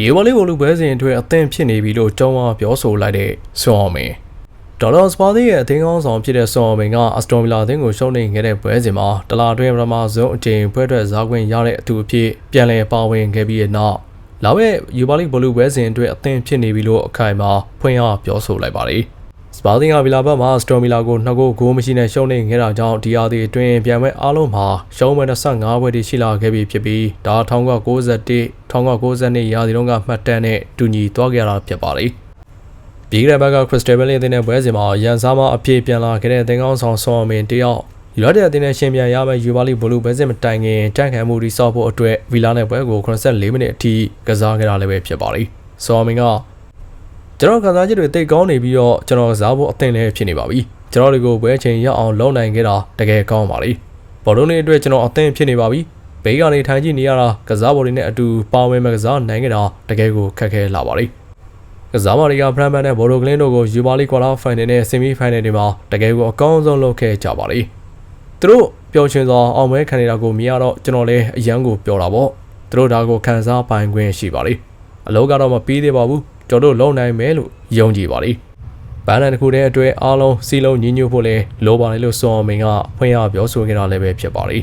ရေဝလေးဘလူဘဲစဉ်အတွက်အသင့်ဖြစ်နေပြီလို့ကျောင်းဝပြောဆိုလိုက်တဲ့ဆွန်အောင်မင်းဒေါ်လာစပါသေးရဲ့အသင်းကောင်းဆောင်ဖြစ်တဲ့ဆွန်အောင်မင်းကအစတိုမီလာအသင်းကိုရှုံးနေခဲ့တဲ့ပွဲစဉ်မှာတလာအတွင်းပထမဆုံးအကြိမ်ပွဲထွက်ဇာခွင့်ရတဲ့အထူးအဖြစ်ပြန်လည်ပါဝင်ခဲ့ပြီးတဲ့နောက်လာမယ့်ယူပါလီဘလူဘဲစဉ်အတွက်အသင့်ဖြစ်နေပြီလို့အခိုင်အမာဖွင့်ရပြောဆိုလိုက်ပါတယ် စပါသင်းကဗီလာဘတ်မှာစတိုမီလာကိုနှစ်ကိုဂိုးမရှိနဲ့ရှုံးနေခဲ့တာကြောင့်ဒီအားဒီအတွင်းပြန်မဲ့အားလုံးမှာရှုံးမဲ့25ပွဲတိရှိလာခဲ့ပြီဖြစ်ပြီးဒါ1991 1992ရာသီတုန်းကမှတ်တမ်းနဲ့တူညီသွားခဲ့တာဖြစ်ပါတယ်။ပြီးခဲ့တဲ့ဘက်ကခရစ္စတယ်ဘယ်လီအသင်းနဲ့ပွဲစဉ်မှာရန်စားမအပြည့်ပြန်လာခဲ့တဲ့သင်ကောင်းဆောင်ဆောင်းအမင်တယောက်ယူရိုတဲ့အသင်းနဲ့ရှင်ပြန်ရမယ့်ယူပါလီဘလူးပွဲစဉ်မတိုင်ခင်တန့်ခံမှုတိစောက်ဖို့အတွက်ဗီလာနဲ့ပွဲကို84မိနစ်အထိကစားခဲ့တာလည်းပဲဖြစ်ပါတယ်။ဆောင်းအမင်က ကျွန်တော်ကစားချက်တွေတိတ်ကောင်းနေပြီးတော့ကျွန်တော်ကစားဖို့အသင့်လည်းဖြစ်နေပါပြီ။ကျွန်တော်တွေကိုပွဲချိန်ရအောင်လုပ်နိုင်ခဲ့တာတကယ်ကောင်းပါလေ။ဘောလုံးတွေအတွက်ကျွန်တော်အသင့်ဖြစ်နေပါပြီ။ဘေးကနေထိုင်ကြည့်နေရတာကစားပေါ်တွေနဲ့အတူပါဝင်မဲ့ကစားနိုင်ခဲ့တာတကယ်ကိုခက်ခဲလာပါလေ။ကစားမတွေကဖရန်ဘန်နဲ့ဘော်ရိုကလင်းတို့ကိုယူပါလီကွာလာဖိုင်နယ်နဲ့ဆီမီဖိုင်နယ်တွေမှာတကယ်ကိုအကောင်းဆုံးလုပ်ခဲ့ကြပါလေ။သူတို့ပျော်ရွှင်စွာအောင်ပွဲခံနေတာကိုမြင်ရတော့ကျွန်တော်လည်းအယံကိုပျော်တာပေါ့။သူတို့ဒါကိုခံစားပိုင်ခွင့်ရှိပါလေ။အလုပ်ကတော့မပြီးသေးပါဘူး။ ကျွန်တော်တို့လုံနိုင်မယ်လို့ယုံကြည်ပါလေ။ဘန်နန်တစ်ခုတည်းအတွက်အားလုံးစီလုံးညီညွတ်ဖို့လဲလိုပါတယ်လို့စွန်အောင်မင်းကဖွင့်ရပြောဆိုခဲ့တာလည်းပဲဖြစ်ပါလေ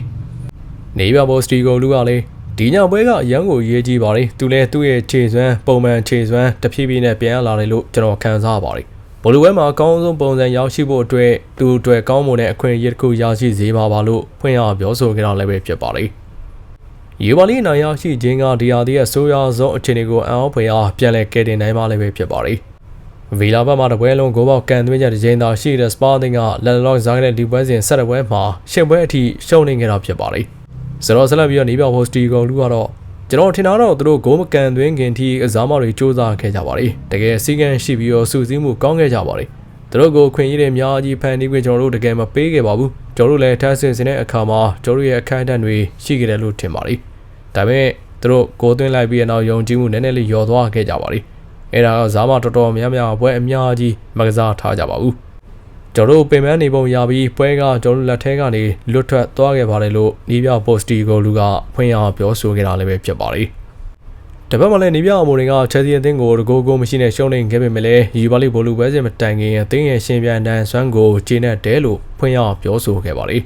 ။နေပြဘောစတီဂိုလူကလည်းဒီညပွဲကအရန်ကိုရေးကြည့်ပါလေ။သူလည်းသူ့ရဲ့ခြေစွမ်းပုံမှန်ခြေစွမ်းတဖြည်းဖြည်းနဲ့ပြန်လာတယ်လို့ကျွန်တော်ခံစားပါလေ။ဘလူဝဲမှာအကောင်းဆုံးပုံစံရောက်ရှိဖို့အတွက်သူ့အတွက်ကောင်းမွန်တဲ့အခွင့်အရေးတစ်ခုရရှိစေပါပါလို့ဖွင့်ရပြောဆိုခဲ့တာလည်းပဲဖြစ်ပါလေ။ ရေပါလီနိုင်ရရှိခြင်းကဒီဟာဒီရဲ့ဆိုးရွားဆုံးအခြေအနေကိုအံ့ဩဖွယ်အားပြန်လည်ကယ်တင်နိုင်မှလည်းပဲဖြစ်ပါလေ။ဗီလာဘတ်မှာတပွဲလုံးဂိုးပေါက်ကန်သွင်းချက်တစ်ချိန်သာရှိတဲ့စပါတင်ကလက်လော့ဇာခဲ့တဲ့ဒီပွဲစဉ်ဆက်တဲ့ပွဲမှာရှင်းပွဲအထိရှုံးနေခဲ့တာဖြစ်ပါလေ။ဆိုတော့ဆက်လက်ပြီးတော့နေပြောက်ဟိုစတီဂိုလူကတော့ကျွန်တော်ထင်တာတော့သူတို့ဂိုးမကန်သွင်းခင်ထိအစားမတွေစ조사ခဲ့ကြပါလေ။တကယ်စီကံရှိပြီးတော့စူးစီးမှုကောင်းခဲ့ကြပါလေ။သူတို့ကိုခွင့်ရတဲ့အများကြီးဖန်တီးခွင့်ကျွန်တော်တို့တကယ်မပေးခဲ့ပါဘူး။ ကျွန်တော်တို့လည်းထပ်ဆင်စင်တဲ့အခါမှာကျွန်တော်တို့ရဲ့အခမ်းအနားတွေရှိခဲ့တယ်လို့ထင်ပါလေ။ဒါပေမဲ့သူတို့ကိုသွင်းလိုက်ပြီးတဲ့နောက်ယုံကြည်မှုနည်းနည်းလေးယော်သွားခဲ့ကြပါလေ။အဲ့ဒါကဇာမတော်တော်များများပွဲအများကြီးမကစားထားကြပါဘူး။ကျွန်တော်တို့ပင်ပန်းနေပုံရပြီးပွဲကကျွန်တော်တို့လက်ထဲကနေလွတ်ထွက်သွားခဲ့ပါတယ်လို့နီးပြပိုစတီကိုလူကဖွင့်ရပြောဆိုခဲ့တာလည်းပဲဖြစ်ပါလေ။ တပတ်မှလည်းနီးပြအမိုတွေကချက်စီအသင်းကိုတကိုးကိုမရှိနဲ့ရှုံးနေခဲ့ပေမဲ့လည်းယူပါလိဘိုလူပွဲစဉ်မတိုင်ခင်အသင်းရဲ့ရှင်ပြန်တန်းဆွမ်းကိုခြေနဲ့တဲလို့ဖွင့်ရပြောဆိုခဲ့ပါလေ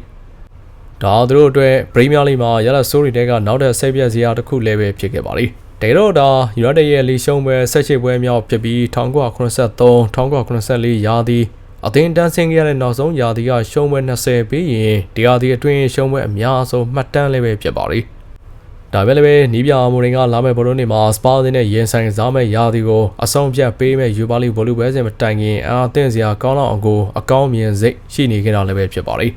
။ဒါသူတို့အတွက်ပရီးမီးယားလိမှာရလဆိုရီတဲကနောက်တဲ့ဆက်ပြက်စရာတစ်ခုလည်းပဲဖြစ်ခဲ့ပါလေ။တေတော့ဒါယူနိုက်တက်ရဲ့လီရှုံးပွဲဆက်ရှိပွဲမြောက်ဖြစ်ပြီး1983 1984ရာသီအသင်းတန်းဆင်းခဲ့ရတဲ့နောက်ဆုံးရာသီကရှုံးပွဲ20ပြီးရင်ဒီရာသီအတွင်းရှုံးပွဲအများဆုံးမှတ်တမ်းလည်းပဲဖြစ်ပါလိမ့် ဒါပဲလည်းပဲနီးပြအမိုရင်ကလာမဲ့ဘောလုံးတွေမှာစပါးသင်းနဲ့ရင်ဆိုင်စားမဲ့ရာသီကိုအဆုံးဖြတ်ပေးမဲ့ယူပါလီဘောလုံးပွဲစဉ်မတိုင်ခင်အာအသင့်စရာကောင်းလောက်အောင်ကိုအကောင်းမြင်စိတ်ရှိနေခဲ့တာလည်းပဲဖြစ်ပါလိမ့်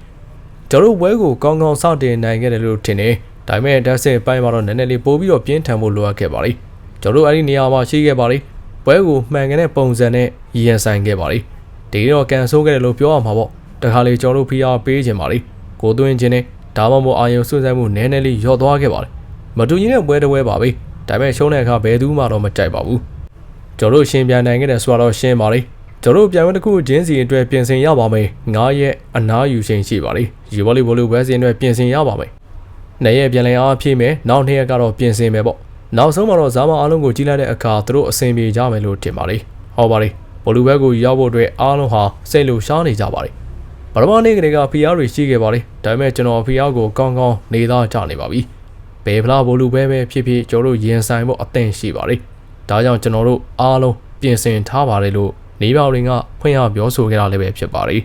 ကျွန်တော်တို့ပွဲကိုကောင်းကောင်းစတင်နိုင်ခဲ့တယ်လို့ထင်တယ်ဒါပေမဲ့ဓာတ်စစ်ပိုင်းမှာတော့နည်းနည်းလေးပိုပြီးတော့ပြင်းထန်ဖို့လိုအပ်ခဲ့ပါလိမ့်ကျွန်တော်တို့အဲ့ဒီနေရာမှာရှိခဲ့ပါလိမ့်ပွဲကိုမှန်ကန်တဲ့ပုံစံနဲ့ရင်ဆိုင်ခဲ့ပါလိမ့်ဒီတော့ကန်ဆိုးခဲ့တယ်လို့ပြောရမှာပေါ့တခါလေကျွန်တော်တို့ဖိအားပေးခြင်းပါလိမ့်ကိုသွင်းခြင်းနဲ့ဒါမှမဟုတ်အာယုံစွန့်ဆိုင်မှုနည်းနည်းလေးယော့သွားခဲ့ပါလိမ့် မတူညီတဲ့ပွဲတစ်ပွဲပါပဲဒါပေမဲ့ရှုံးတဲ့အခါဘယ်သူမှတော့မကြိုက်ပါဘူးကျွန်တော်တို့ရှင်ပြန်နိုင်ခဲ့တယ်ဆိုတော့ရှင်းပါလိမ့်ကျွန်တော်တို့ပြန်ဝင်တစ်ခုချင်းစီအတွက်ပြင်ဆင်ရပါမယ်9ရက်အနားယူချိန်ရှိပါလိမ့်ယူဗော်လီဘောလုံးပွဲစဉ်အတွက်ပြင်ဆင်ရပါမယ်နှစ်ရက်ပြန်လည်အားဖြည့်မယ်နောက်နှစ်ရက်ကတော့ပြင်ဆင်မယ်ပေါ့နောက်ဆုံးမှာတော့ဇာမအားလုံးကိုကြီးလိုက်တဲ့အခါသူတို့အဆင်ပြေကြမယ်လို့ထင်ပါလေဟောပါလေဘောလူဘက်ကိုရောက်ဖို့အတွက်အားလုံးဟာစိတ်လိုရှားနေကြပါလေပထမနေ့ကလေးကဖီအားတွေရှိခဲ့ပါလေဒါပေမဲ့ကျွန်တော်ဖီအားကိုကောင်းကောင်းနေသားကြနေပါပြီ ဘယ်ဖလားဘောလူပဲပဲဖြစ်ဖြစ်ကျွန်တော်တို့ရင်ဆိုင်ဖို့အသင့်ရှိပါလေဒါကြောင့်ကျွန်တော်တို့အားလုံးပြင်ဆင်ထားပါတယ်လို့နေပြောင်တွေကဖွင့်ရပြောဆိုခဲ့တာလည်းပဲဖြစ်ပါလေ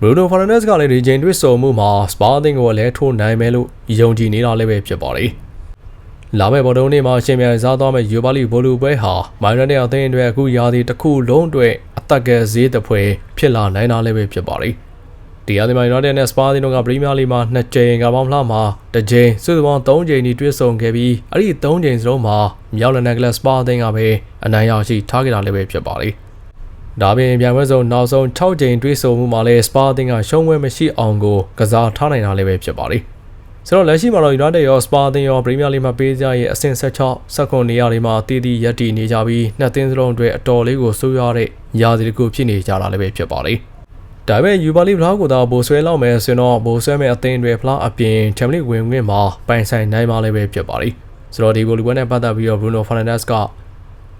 ဘရူနိုဖာရနက်စ်ကလည်းဒီချိန်တွေ့ဆုံမှုမှာစပါသင်းကိုလည်းထိုးနိုင်မယ်လို့ယုံကြည်နေတာလည်းပဲဖြစ်ပါလေလာမယ့်ဘော်တုံးနေ့မှာရှင်မြန်စားသွားမယ့်ယူပါလီဘိုလူပွဲဟာမိုင်းရတဲ့အသင်းတွေအခုရာသီတစ်ခုလုံးအတွက်အသက်ကဈေးတစ်ဖွဲဖြစ်လာနိုင်တာလည်းပဲဖြစ်ပါလေ ဒီရာသီမှာယူနိုက်တက်နဲ့စပါသင်းတို့ကပရီးမီးယားလိမှာ2ကြိမ်ကပေါင်းလှမှာတစ်ကြိမ်စုစုပေါင်း3ကြိမ်ဒီတွေ့ဆုံခဲ့ပြီးအဲ့ဒီ3ကြိမ်စလုံးမှာမြောက်လန်နက်ကလစပါသင်းကပဲအနိုင်ရရှိထားခဲ့တာလည်းပဲဖြစ်ပါလေဒါပြင်ပြန်ပွဲဆုံးနောက်ဆုံး6ကြိမ်တွေ့ဆုံမှုမှာလည်းစပါသင်းကရှုံးပွဲမရှိအောင်ကိုကစားထားနိုင်တာလည်းပဲဖြစ်ပါလေဆိုတော့လက်ရှိမှာတော့ United ရော Spa အသင်းရော Premier League မှာပေးကြရဲ့အဆင့်16 second နေရာတွေမှာတည်တည်ရပ်တည်နေကြပြီးနှစ်သင်းစလုံးအတွက်အတော်လေးကိုဆိုးရွားတဲ့ရာသီတစ်ခုဖြစ်နေကြတာလည်းပဲဖြစ်ပါလေ ဒါပေမဲ့ Europa League ဖလားကိုသာဘိုဆွဲလောက်မယ်ဆိုတော့ဘိုဆွဲမဲ့အသင်းတွေဖလားအပြင် Champions League ဝင်ခွင့်မှာပိုင်ဆိုင်နိုင်မှာလည်းပဲဖြစ်ပါလေဆိုတော့ဒီဗိုလ်လူပွဲနဲ့ပတ်သက်ပြီးတော့ Bruno Fernandes က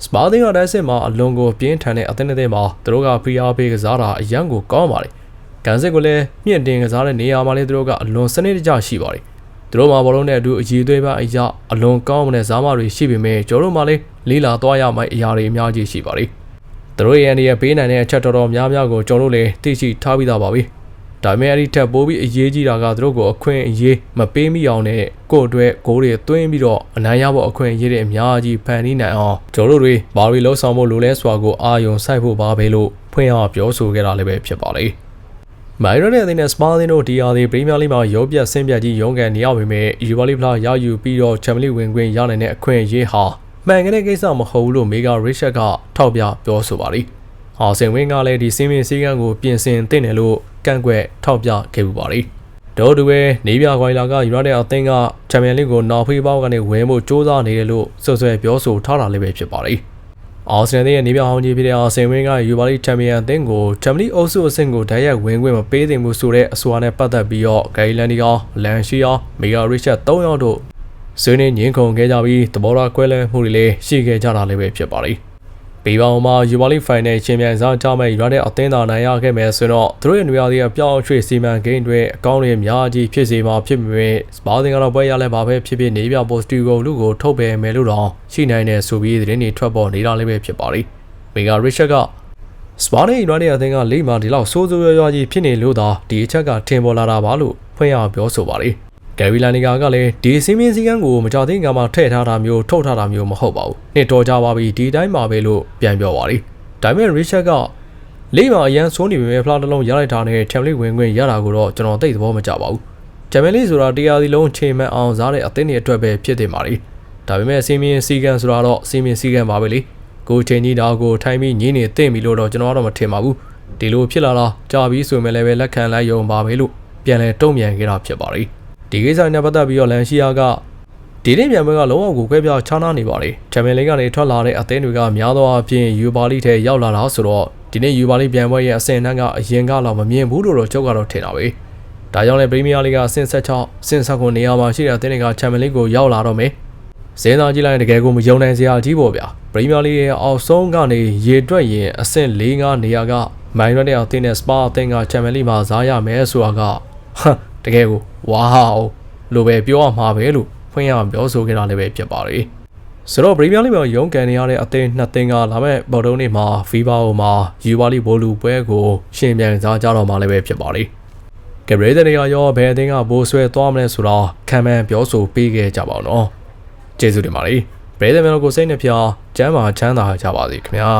စပါသင်းကတိုက်စစ်မှာအလွန်ကိုပြင်းထန်တဲ့အသင်းအသင်းမှာသူတို့က PR ပေးကစားတာအရန်ကိုကောင်းပါတယ်။ကန်စစ်ကိုလည်းမြင့်တင်ကစားတဲ့နေရာမှာလည်းသူတို့ကအလွန်စနစ်တကျရှိပါတယ်။သူတို့မှာဘောလုံးနဲ့အတူအည်သွေးပအရာအလွန်ကောင်းမတဲ့ဇားမတွေရှိပေမဲ့ကျွန်တော်တို့မှလည်းလေးလာသွားရမယ့်အရာတွေအများကြီးရှိပါတယ်။ သူတို့ရဲ့အနေနဲ့ပေးနိုင်တဲ့အချက်တော်တော်များများကိုကျွန်တော်တို့လည်းသိရှိထားပြီးသားပါပဲ။ဒါပေမဲ့အဲ့ဒီထက်ပိုပြီးအရေးကြီးတာကသူတို့ကိုအခွင့်အရေးမပေးမိအောင်နဲ့ကိုယ့်အတွက်ဂိုးတွေသွင်းပြီးတော့အနိုင်ရဖို့အခွင့်အရေးတွေအများကြီးဖန်တီးနိုင်အောင်ကျွန်တော်တို့တွေဘာတွေလှုပ်ဆောင်ဖို့လိုလဲဆိုတာကိုအာရုံစိုက်ဖို့ပါပဲလို့ဖွင့်အောင်ပြောဆိုခဲ့တာလည်းပဲဖြစ်ပါလေ။မိုင်ရတဲ့အနေနဲ့စပါးသင်းတို့ဒီယာဒီပရီးမီယာလိမှာရောပြတ်ဆင်းပြတ်ကြီးရုန်းကန်နေရပေမဲ့ယူဗာလီဖလာရယူပြီးတော့ချန်ပီယံလိဝင်ခွင့်ရနိုင်တဲ့အခွင့်အရေးဟာ မှန်ကန်တဲ့ကိစ္စမဟုတ်ဘူးလို့မေဂါရစ်ချက်ကထောက်ပြပြောဆိုပါလိမ့်။ဟာဆင်ဝင်းကလည်းဒီစင်းမင်းစည်းကမ်းကိုပြင်ဆင်သင့်တယ်လို့ကန့်ကွက်ထောက်ပြခဲ့ပူပါလိမ့်။ဒေါ်တူပဲနေပြခွိုင်လာကယူနိုက်တက်အသင်းကချန်ပီယံလိကိုနောက်ဖေးပေါက်ကနေဝယ်ဖို့စ조사နေတယ်လို့ဆွဆွဲပြောဆိုထားတာလည်းပဲဖြစ်ပါလိမ့်။အာဆင်နယ်ရဲ့နေပြဟောင်းကြီးဖြစ်တဲ့အာဆင်ဝင်းကယူဗာလီချန်ပီယံအသင်းကိုချန်ပီယံအုပ်စုအဆင့်ကိုတိုက်ရိုက်ဝင်ခွင့်မပေးသင့်ဘူးဆိုတဲ့အဆိုအနဲ့ပတ်သက်ပြီးတော့ဂိုင်လန်ဒီယာလန်ရှီယာမေဂါရစ်ချက်၃ယောက်တို့ ဆွေးနွေးညှင်းခုန်ခဲ့ကြပြီးသဘောထားကွဲလွဲမှုတွေလည်းရှိခဲ့ကြတာလည်းပဲဖြစ်ပါလိမ့်။ဘေးပေါင်းမှာယူဗာလီဖိုင်နယ်ချန်ပီယံဆောင်ကြမဲ့ယူနိုက်တက်အသင်းသားနိုင်ရခဲ့မယ်ဆိုတော့သူတို့ရဲ့နေရာတွေအပြောင်းအရွှေ့စီမံကိန်းတွေအကောင့်တွေအများကြီးဖြစ်စေမှာဖြစ်ပေမဲ့စပါးတင်ကတော့ပွဲရလဲပါပဲဖြစ်ဖြစ်နေပြပိုစတီဂိုလူကိုထုတ်ပယ်မယ်လို့တော့ရှိနိုင်တယ်ဆိုပြီးသတင်းတွေထွက်ပေါ်နေတာလည်းပဲဖြစ်ပါလိမ့်။မေဂါရစ်ချက်ကစပါးနဲ့ယူနိုက်တက်အသင်းကလိမ့်မာဒီလောက်စိုးစိုးရွားရွားကြီးဖြစ်နေလို့သာဒီအချက်ကထင်ပေါ်လာတာပါလို့ဖွင့်ရပြောဆိုပါလိမ့်။ ဂယ်ဗီလာနီကာကလည်းဒီစီမင်းစည်းကမ်းကိုမကြသေးကမှထည့်ထားတာမျိုးထုတ်ထားတာမျိုးမဟုတ်ပါဘူး။နှစ်တော်ကြပါပြီဒီတိုင်းပါပဲလို့ပြန်ပြောပါလိ။ဒါပေမဲ့ရစ်ချက်ကလေးမှာအရန်ဆိုးနေပေမဲ့ဖလားတစ်လုံးရလိုက်တာနဲ့ချန်ပီယံဝင်ခွင့်ရတာကိုတော့ကျွန်တော်သိသဘောမကျပါဘူး။ချန်ပီယံလိဆိုတာတရားစီလုံးချိန်မှန်အောင်စားတဲ့အသင်းတွေအတွက်ပဲဖြစ်တင်ပါလိ။ဒါပေမဲ့စီမင်းစည်းကမ်းဆိုတာတော့စီမင်းစည်းကမ်းပါပဲလေ။ကိုချိန်ကြီးတာကိုထိုင်းပြီးညင်းနေသိမ့်ပြီလို့တော့ကျွန်တော်ကတော့မထင်ပါဘူး။ဒီလိုဖြစ်လာတာကြာပြီးဆိုရင်လည်းပဲလက်ခံလိုက်ရုံပါပဲလို့ပြန်လဲတုံ့ပြန်ခဲ့တာဖြစ်ပါလိ။ ဒီကိစ္စနဲ့ပတ်သက်ပြီးတော့လန်ရှီယာကဒီနေ့ပြန်ပွဲကလုံးဝကိုခွဲပြားခြားနားနေပါလေချန်ပီယံလိကနေထွက်လာတဲ့အသင်းတွေကများသောအားဖြင့်ယူပါလိထဲရောက်လာတာဆိုတော့ဒီနေ့ယူပါလိပြန်ပွဲရဲ့အဆင့်အတန်းကအရင်ကတော့မမြင်ဘူးလို့တော့ချုပ်ကတော့ထင်တာပဲဒါကြောင့်လည်းပရီးမီးယားလိကအဆင့်16ဆင့်19နေရာမှာရှိတဲ့အသင်းတွေကချန်ပီယံလိကိုရောက်လာတော့မယ်စင်းသားကြည့်လိုက်တကယ်ကိုမယုံနိုင်စရာကြီးပေါ့ဗျာပရီးမီးယားလိရဲ့အောက်ဆုံးကနေရေတွက်ရင်အဆင့်၄၅နေရာကမိုင်းရွက်တဲ့အသင်းနဲ့စပါအသင်းကချန်ပီယံလိမှာစားရမယ်ဆိုတာကဟမ် တကယ်ကိုဝါဟောလို့ပဲပြောရမှာပဲလို့ဖွင့်ရပြောဆိုခဲ့တာလည်းပဲဖြစ်ပါတယ်ဆိုတော့ပရီးမီယာလိမှာရုံးကန်နေရတဲ့အသင်းနှစ်သင်းကလာမဲ့ဘော်တုံးနေ့မှာဖီဘာအိုမှာယူဝါလီဘိုလူပွဲကိုရှင်ပြန်စားကြတော့မှလည်းပဲဖြစ်ပါတယ်ကဘရေဒနေရရောဘယ်အသင်းကဘိုးဆွဲသွားမလဲဆိုတော့ခံမှန်ပြောဆိုပေးခဲ့ကြပါအောင်နော်ကျေးဇူးတင်ပါတယ်ဘရေဒမြန်ကိုစိတ်နှပြကျမ်းမာချမ်းသာကြပါစေခင်ဗျာ